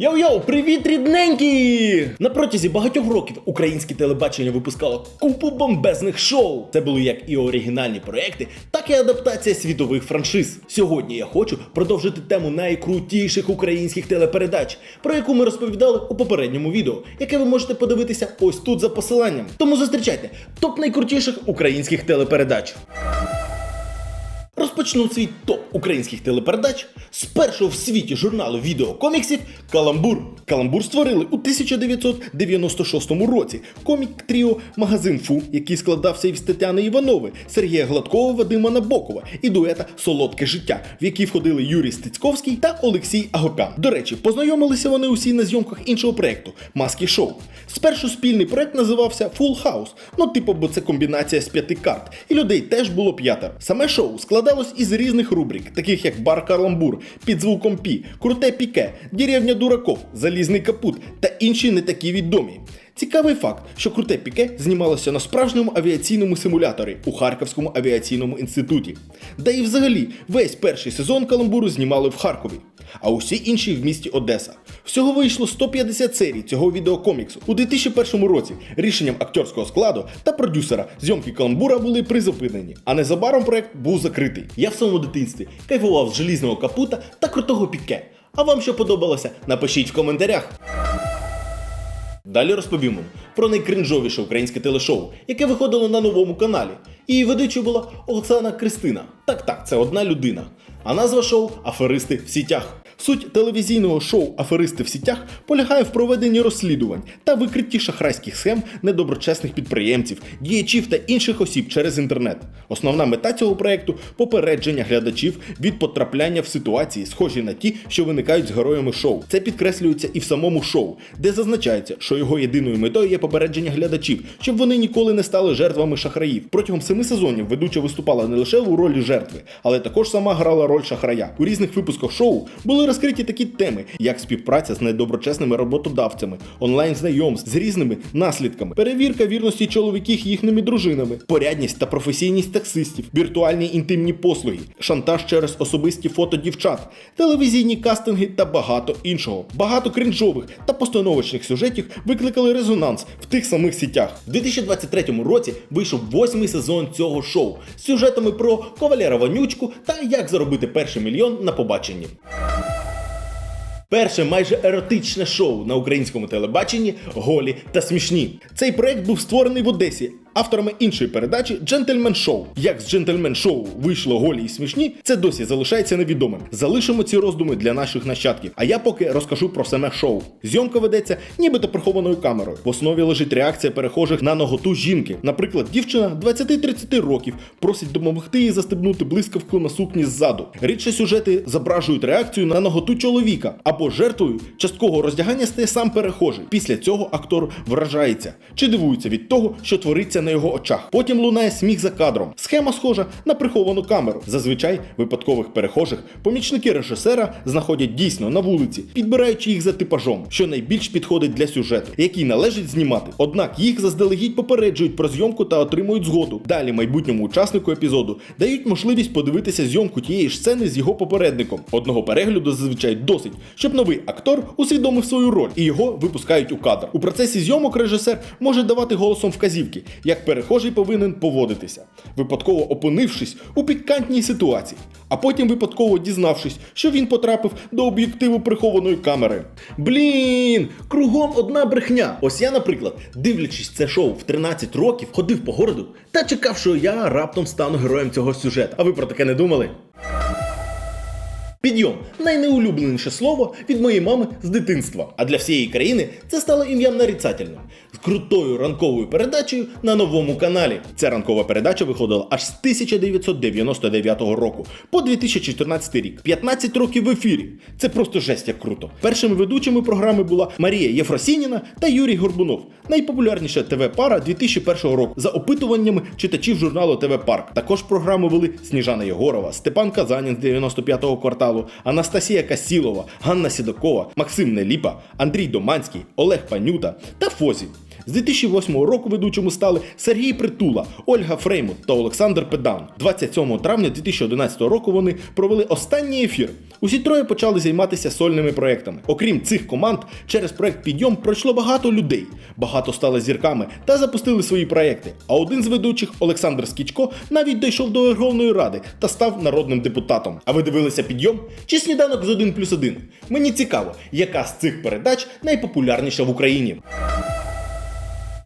Йоу-йоу, привіт, рідненькі! На протязі багатьох років українське телебачення випускало купу бомбезних шоу. Це були як і оригінальні проекти, так і адаптація світових франшиз. Сьогодні я хочу продовжити тему найкрутіших українських телепередач, про яку ми розповідали у попередньому відео, яке ви можете подивитися ось тут за посиланням. Тому зустрічайте топ найкрутіших українських телепередач. Розпочну свій топ українських телепередач з першого в світі журналу відеокоміксів Каламбур. Каламбур створили у 1996 році комік тріо Магазин Фу, який складався із Тетяни Іванови, Сергія Гладкова, Вадима Набокова і дуета Солодке життя, в який входили Юрій Стецьковський та Олексій Агопян. До речі, познайомилися вони усі на зйомках іншого проєкту Маски Шоу. Спершу спільний проект називався Full House, ну типу, бо це комбінація з п'яти карт, і людей теж було п'ятеро. Саме шоу складалось із різних рубрик, таких як бар Карламбур, Під звуком Пі, Круте Піке, Деревня Дураков, Залізний Капут та інші не такі відомі. Цікавий факт, що круте піке знімалося на справжньому авіаційному симуляторі у Харківському авіаційному інституті. Да і взагалі весь перший сезон каламбуру знімали в Харкові, а усі інші в місті Одеса. Всього вийшло 150 серій цього відеокоміксу. У 2001 році рішенням акторського складу та продюсера зйомки каламбура були призупинені, а незабаром проект був закритий. Я в своєму дитинстві кайфував з желізного капута та крутого піке. А вам що подобалося? Напишіть в коментарях. Далі розповім вам про найкринжовіше українське телешоу, яке виходило на новому каналі. Її ведучою була Оксана Кристина. Так, так, це одна людина. А назва шоу Аферисти в сітях. Суть телевізійного шоу Аферисти в сітях полягає в проведенні розслідувань та викритті шахрайських схем недоброчесних підприємців, діячів та інших осіб через інтернет. Основна мета цього проекту попередження глядачів від потрапляння в ситуації, схожі на ті, що виникають з героями шоу. Це підкреслюється і в самому шоу, де зазначається, що його єдиною метою є попередження глядачів, щоб вони ніколи не стали жертвами шахраїв. Протягом семи сезонів ведуча виступала не лише у ролі жертви, але також сама грала роль шахрая. У різних випусках шоу були розкриті такі теми, як співпраця з недоброчесними роботодавцями, онлайн знайомств з різними наслідками, перевірка вірності чоловіків їхніми дружинами, порядність та професійність таксистів, віртуальні інтимні послуги, шантаж через особисті фото дівчат, телевізійні кастинги та багато іншого. Багато крінжових та постановочних сюжетів викликали резонанс в тих самих сітях. У 2023 році вийшов восьмий сезон цього шоу з сюжетами про Ковалера Ванючку та як заробити перший мільйон на побаченні. Перше майже еротичне шоу на українському телебаченні голі та смішні. Цей проект був створений в Одесі. Авторами іншої передачі Джентльмен Шоу. Як з Джентльмен Шоу вийшло голі і смішні, це досі залишається невідомим. Залишимо ці роздуми для наших нащадків. А я поки розкажу про саме шоу. Зйомка ведеться нібито прихованою камерою. В основі лежить реакція перехожих на ноготу жінки. Наприклад, дівчина 20-30 років просить допомогти їй застебнути блискавку на сукні ззаду. Рідше сюжети зображують реакцію на ноготу чоловіка або жертвою часткового роздягання стає сам перехожий. Після цього актор вражається чи дивується від того, що твориться на його очах. Потім лунає сміх за кадром. Схема схожа на приховану камеру. Зазвичай випадкових перехожих помічники режисера знаходять дійсно на вулиці, підбираючи їх за типажом, що найбільш підходить для сюжету, який належить знімати. Однак їх заздалегідь попереджують про зйомку та отримують згоду. Далі майбутньому учаснику епізоду дають можливість подивитися зйомку тієї ж сцени з його попередником. Одного перегляду зазвичай досить, щоб новий актор усвідомив свою роль і його випускають у кадр. У процесі зйомок режисер може давати голосом вказівки, як перехожий повинен поводитися, випадково опинившись у пікантній ситуації, а потім випадково дізнавшись, що він потрапив до об'єктиву прихованої камери. Блін, кругом одна брехня. Ось я, наприклад, дивлячись це шоу в 13 років, ходив по городу та чекав, що я раптом стану героєм цього сюжету. А ви про таке не думали? Підйом найнеулюбленіше слово від моєї мами з дитинства. А для всієї країни це стало ім'ям нарицательним. З крутою ранковою передачею на новому каналі. Ця ранкова передача виходила аж з 1999 року по 2014 рік. 15 років в ефірі. Це просто жесть як круто. Першими ведучими програми була Марія Єфросініна та Юрій Горбунов. Найпопулярніша ТВ-пара 2001 року за опитуваннями читачів журналу ТВ Парк. Також програму вели Сніжана Єгорова, Степан Казанін з 95-го кварталу, Анастасія Касілова, Ганна Сідокова, Максим Неліпа, Андрій Доманський, Олег Панюта та Фозі. З 2008 року ведучими стали Сергій Притула, Ольга Фреймут та Олександр Педан. 27 травня 2011 року вони провели останній ефір. Усі троє почали займатися сольними проектами. Окрім цих команд, через проект Підйом пройшло багато людей. Багато стали зірками та запустили свої проекти. А один з ведучих, Олександр Скічко, навіть дійшов до Верховної Ради та став народним депутатом. А ви дивилися підйом чи сніданок з 1 плюс 1? Мені цікаво, яка з цих передач найпопулярніша в Україні.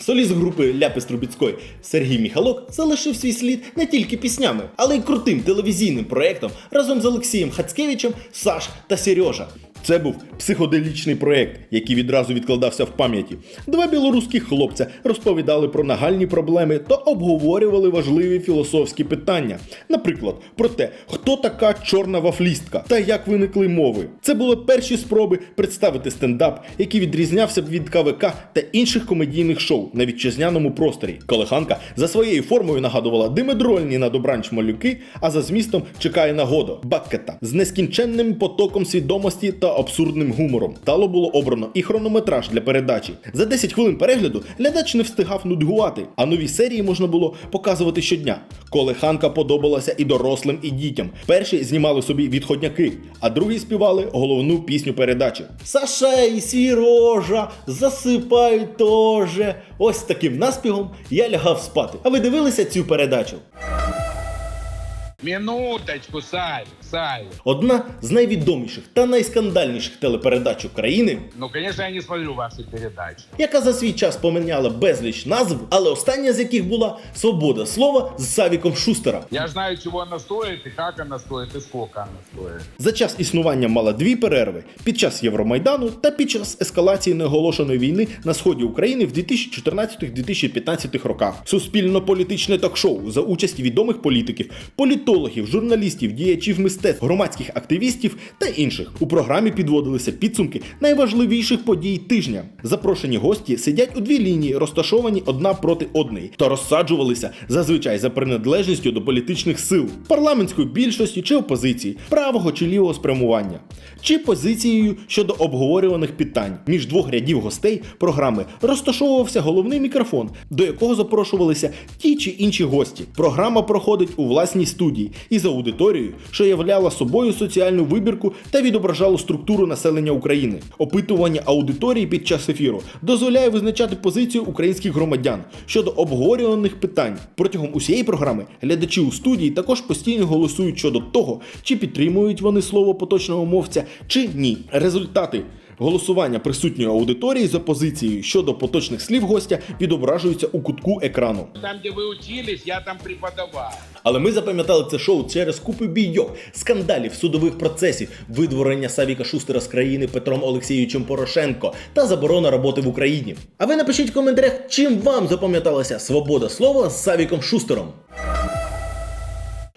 Соліст групи Ляпис Трубіцької Сергій Міхалок залишив свій слід не тільки піснями, але й крутим телевізійним проектом разом з Олексієм Хацкевичем, Саш та Сережа. Це був психоделічний проект, який відразу відкладався в пам'яті. Два білоруських хлопця розповідали про нагальні проблеми та обговорювали важливі філософські питання. Наприклад, про те, хто така чорна вафлістка та як виникли мови. Це були перші спроби представити стендап, який відрізнявся б від КВК та інших комедійних шоу на вітчизняному просторі. Колеханка за своєю формою нагадувала димедрольні на добранч малюки, а за змістом чекає нагода Баккета з нескінченним потоком свідомості та абсурдним гумором. Тало було обрано і хронометраж для передачі. За 10 хвилин перегляду глядач не встигав нудьгувати, а нові серії можна було показувати щодня. Колеханка подобалася і дорослим, і дітям. Перші знімали собі відходняки, а другі співали головну пісню передачі. Саша і Сірожа, засипай тоже. Ось таким наспівом я лягав спати. А ви дивилися цю передачу? Минуточку, Савик, Савик. Одна з найвідоміших та найскандальніших телепередач України, Ну, конечно, я не смотрю ваши передачи. яка за свій час поміняла безліч назв, але остання з яких була Свобода слова з Савіком Шустером. Я ж знаю, чего она стоит, и как она стоит, и сколько она стоит. За час існування мала дві перерви під час Євромайдану та під час ескалації неоголошеної війни на сході України в 2014-2015 роках. Суспільно-політичне ток-шоу за участі відомих політиків, політологів, журналістів, діячів мистецтв, громадських активістів та інших. У програмі підводилися підсумки найважливіших подій тижня. Запрошені гості сидять у дві лінії, розташовані одна проти одної, та розсаджувалися зазвичай за приналежністю до політичних сил, парламентської більшості чи опозиції, правого чи лівого спрямування, чи позицією щодо обговорюваних питань. Між двох рядів гостей програми розташовувався головний мікрофон, до якого запрошувалися ті чи інші гості. Програма проходить у власній студії і за аудиторією, що являла собою соціальну вибірку та відображало структуру населення України. Опитування аудиторії під час ефіру дозволяє визначати позицію українських громадян щодо обговорюваних питань. Протягом усієї програми глядачі у студії також постійно голосують щодо того, чи підтримують вони слово поточного мовця чи ні. Результати. Голосування присутньої аудиторії за позицією щодо поточних слів гостя відображуються у кутку екрану. Там, где вы учились, я там преподавал. Але ми запам'ятали це шоу через купи бійок, скандалів, судових процесів, видворення Савіка Шустера з країни Петром Олексійовичем Порошенко та заборона роботи в Україні. А ви напишіть в коментарях, чим вам запам'яталася свобода слова з Савіком Шустером.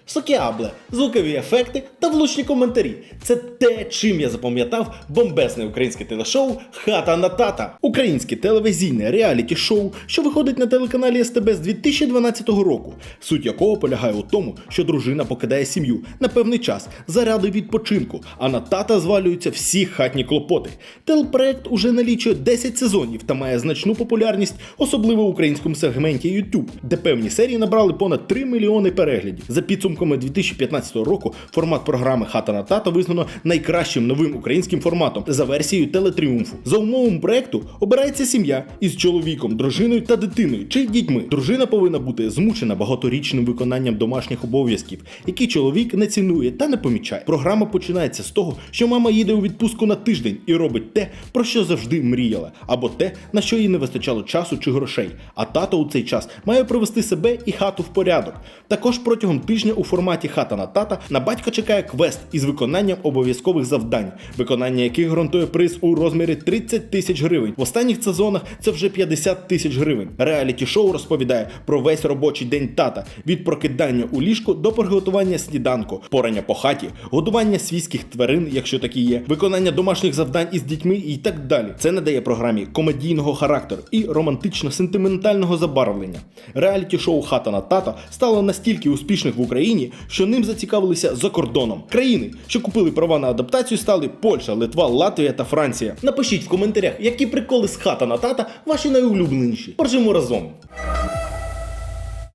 Сокіабле, звукові ефекти та влучні коментарі. Це те, чим я запам'ятав бомбезне українське телешоу Хата на тата. Українське телевізійне реаліті-шоу, що виходить на телеканалі СТБ з 2012 року, суть якого полягає у тому, що дружина покидає сім'ю на певний час заради відпочинку, а на тата звалюються всі хатні клопоти. Телепроект уже налічує 10 сезонів та має значну популярність, особливо в українському сегменті YouTube, де певні серії набрали понад 3 мільйони переглядів. За підсумками 2015 року формат програми Хата на тата визнано найкращим новим українським форматом за версією телетріумфу. За умовами проекту обирається сім'я із чоловіком, дружиною та дитиною чи дітьми. Дружина повинна бути змучена багаторічним виконанням домашніх обов'язків, які чоловік не цінує та не помічає. Програма починається з того, що мама їде у відпустку на тиждень і робить те, про що завжди мріяла, або те, на що їй не вистачало часу чи грошей. А тато у цей час має привести себе і хату в порядок. Також протягом тижня у форматі хата на тата на батька чекає квест із виконанням обов'язкових завдань, виконання яких ґрунтує приз у розмірі 30 тисяч гривень. В останніх сезонах це вже 50 тисяч гривень. Реаліті шоу розповідає про весь робочий день тата від прокидання у ліжку до приготування сніданку, порання по хаті, годування свійських тварин, якщо такі є, виконання домашніх завдань із дітьми і так далі. Це надає програмі комедійного характеру і романтично-сентиментального забарвлення. Реаліті шоу Хата на тата стало настільки успішним в Україні, Україні, що ним зацікавилися за кордоном. Країни, що купили права на адаптацію, стали Польща, Литва, Латвія та Франція. Напишіть в коментарях, які приколи з хата на тата ваші найулюбленіші. Поржимо разом.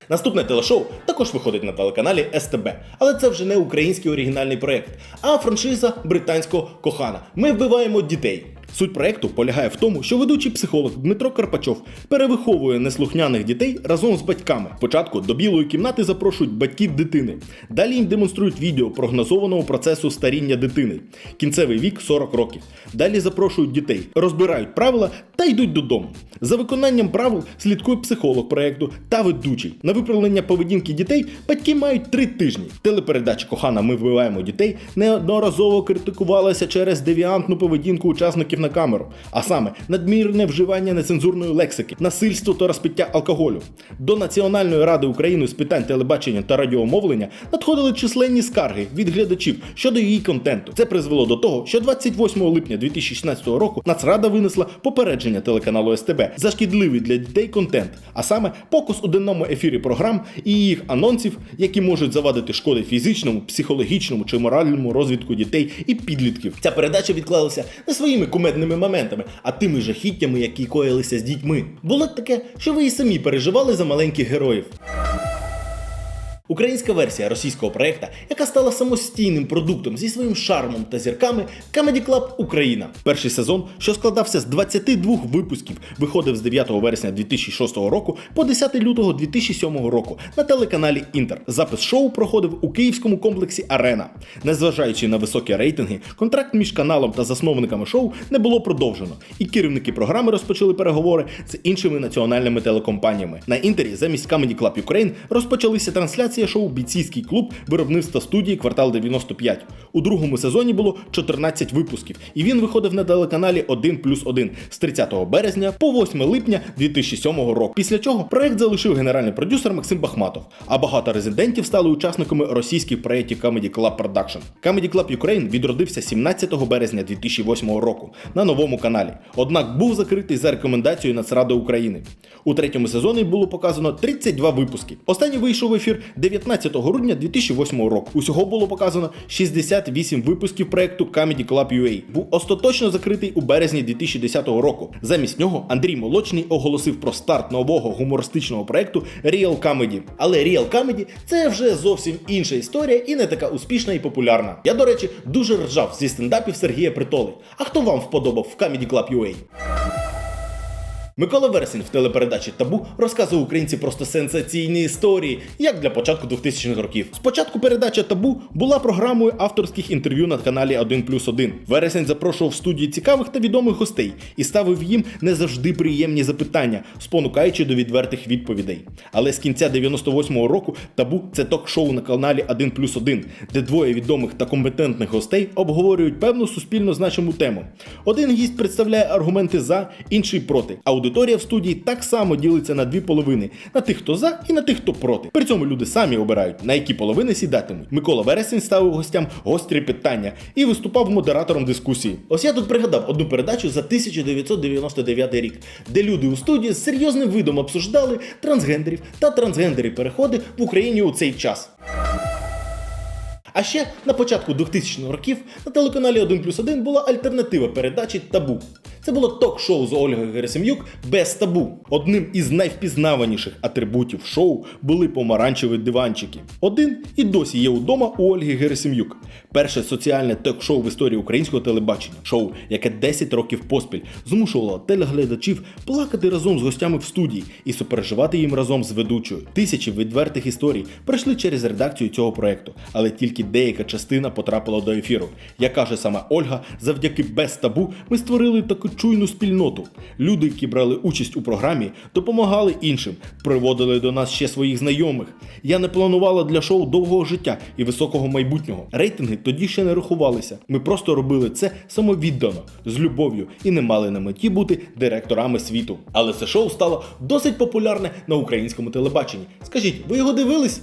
Наступне телешоу також виходить на телеканалі СТБ, але це вже не український оригінальний проект, а франшиза британського кохана. Ми вбиваємо дітей. Суть проекту полягає в тому, що ведучий психолог Дмитро Карпачов перевиховує неслухняних дітей разом з батьками. Спочатку до білої кімнати запрошують батьків дитини. Далі їм демонструють відео прогнозованого процесу старіння дитини. Кінцевий вік 40 років. Далі запрошують дітей, розбирають правила та йдуть додому. За виконанням правил слідкує психолог проекту та ведучий. На виправлення поведінки дітей батьки мають три тижні. Телепередача Кохана Ми вбиваємо дітей неодноразово критикувалася через девіантну поведінку учасників на камеру, а саме надмірне вживання нецензурної лексики, насильство та розпиття алкоголю. До Національної ради України з питань телебачення та радіомовлення надходили численні скарги від глядачів щодо її контенту. Це призвело до того, що 28 липня 2016 року Нацрада винесла попередження телеканалу СТБ за шкідливий для дітей контент, а саме покус у денному ефірі програм і їх анонсів, які можуть завадити шкоди фізичному, психологічному чи моральному розвитку дітей і підлітків. Ця передача відклалася не своїми кумедними моментами, а тими жахіттями, які коїлися з дітьми. Було таке, що ви і самі переживали за маленьких героїв. Українська версія російського проекта, яка стала самостійним продуктом зі своїм шармом та зірками Comedy Club Україна. Перший сезон, що складався з 22 випусків, виходив з 9 вересня 2006 року по 10 лютого 2007 року на телеканалі Інтер. Запис шоу проходив у київському комплексі Арена. Незважаючи на високі рейтинги, контракт між каналом та засновниками шоу не було продовжено, і керівники програми розпочали переговори з іншими національними телекомпаніями. На інтері замість Comedy Club Ukraine розпочалися трансляції шоу Бійцівський клуб виробництва студії Квартал 95. У другому сезоні було 14 випусків, і він виходив на телеканалі 1 плюс 1 з 30 березня по 8 липня 2007 року. Після чого проект залишив генеральний продюсер Максим Бахматов, а багато резидентів стали учасниками російських проєктів Comedy Club Production. Comedy Club Ukraine відродився 17 березня 2008 року на новому каналі. Однак був закритий за рекомендацією Нацради України. У третьому сезоні було показано 32 випуски. Останній вийшов в ефір 19 грудня 2008 року. Усього було показано 68 випусків проекту Comedy Club UA. Був остаточно закритий у березні 2010 року. Замість нього Андрій Молочний оголосив про старт нового гумористичного проекту Real Comedy. Але Real Comedy – це вже зовсім інша історія і не така успішна і популярна. Я, до речі, дуже ржав зі стендапів Сергія Притоли. А хто вам вподобав в Comedy Club UA? Микола Вересень в телепередачі Табу розказує українці просто сенсаційні історії, як для початку 2000-х років. Спочатку передача Табу була програмою авторських інтерв'ю на каналі 1 плюс 1. Вересень запрошував в студії цікавих та відомих гостей і ставив їм не завжди приємні запитання, спонукаючи до відвертих відповідей. Але з кінця 98-го року Табу це ток-шоу на каналі 1 плюс 1, де двоє відомих та компетентних гостей обговорюють певну суспільно значиму тему. Один гість представляє аргументи за, інший проти. Аудиторія в студії так само ділиться на дві половини: на тих, хто за, і на тих, хто проти. При цьому люди самі обирають, на які половини сідатимуть. Микола Вересень ставив гостям гострі питання і виступав модератором дискусії. Ось я тут пригадав одну передачу за 1999 рік, де люди у студії з серйозним видом обсуждали трансгендерів та трансгендері переходи в Україні у цей час. А ще на початку 2000-х років на телеканалі 1 плюс 1 була альтернатива передачі Табу. Це було ток-шоу з Ольгою Герасим'юк без табу. Одним із найвпізнаваніших атрибутів шоу були помаранчеві диванчики. Один і досі є удома у Ольги Герасим'юк. Перше соціальне ток-шоу в історії українського телебачення. Шоу, яке 10 років поспіль змушувало телеглядачів плакати разом з гостями в студії і супереживати їм разом з ведучою. Тисячі відвертих історій пройшли через редакцію цього проекту, але тільки деяка частина потрапила до ефіру. Як каже сама Ольга, завдяки без табу ми створили таку чуйну спільноту. Люди, які брали участь у програмі, допомагали іншим, приводили до нас ще своїх знайомих. Я не планувала для шоу довгого життя і високого майбутнього. Рейтинги тоді ще не рахувалися. Ми просто робили це самовіддано, з любов'ю і не мали на меті бути директорами світу. Але це шоу стало досить популярне на українському телебаченні. Скажіть, ви його дивились?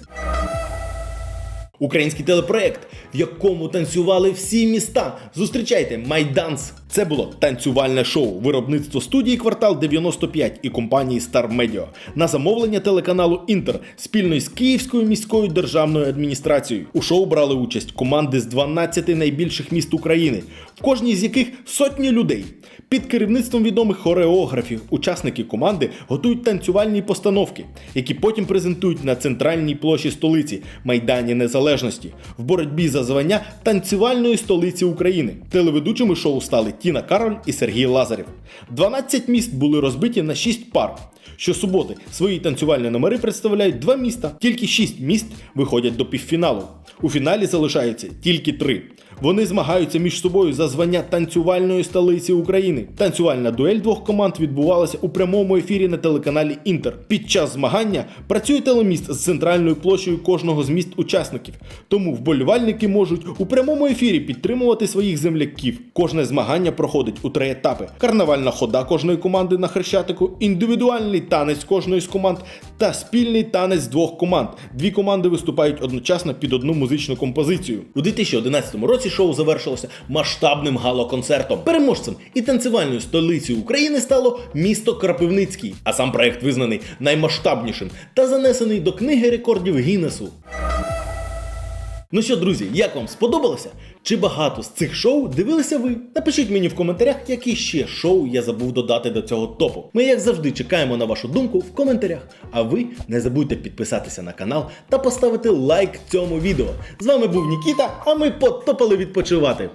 Український телепроект, в якому танцювали всі міста. Зустрічайте Майданс. Це було танцювальне шоу виробництво студії Квартал 95 і компанії Star Media на замовлення телеканалу Інтер спільно з Київською міською державною адміністрацією. У шоу брали участь команди з 12 найбільших міст України, в кожній з яких сотні людей. Під керівництвом відомих хореографів учасники команди готують танцювальні постановки, які потім презентують на центральній площі столиці Майдані Незалежності в боротьбі за звання танцювальної столиці України. Телеведучими шоу стали Тіна Кароль і Сергій Лазарів. 12 міст були розбиті на 6 пар. Щосуботи свої танцювальні номери представляють два міста. Тільки 6 міст виходять до півфіналу. У фіналі залишаються тільки три. Вони змагаються між собою за звання танцювальної столиці України. Танцювальна дуель двох команд відбувалася у прямому ефірі на телеканалі Інтер. Під час змагання працює телеміст з центральною площею кожного з міст учасників. Тому вболівальники можуть у прямому ефірі підтримувати своїх земляків. Кожне змагання проходить у три етапи: карнавальна хода кожної команди на хрещатику, індивідуальний танець кожної з команд та спільний танець двох команд. Дві команди виступають одночасно під одну музичну композицію. У 2011 році шоу завершилося масштабним гало-концертом. Переможцем і танцювальною столицею України стало місто Крапивницький, а сам проект визнаний наймасштабнішим та занесений до книги рекордів Гіннесу. Ну що, друзі, як вам сподобалося? Чи багато з цих шоу дивилися ви? Напишіть мені в коментарях, які ще шоу я забув додати до цього топу. Ми, як завжди, чекаємо на вашу думку в коментарях. А ви не забудьте підписатися на канал та поставити лайк цьому відео. З вами був Нікіта, а ми потопали відпочивати.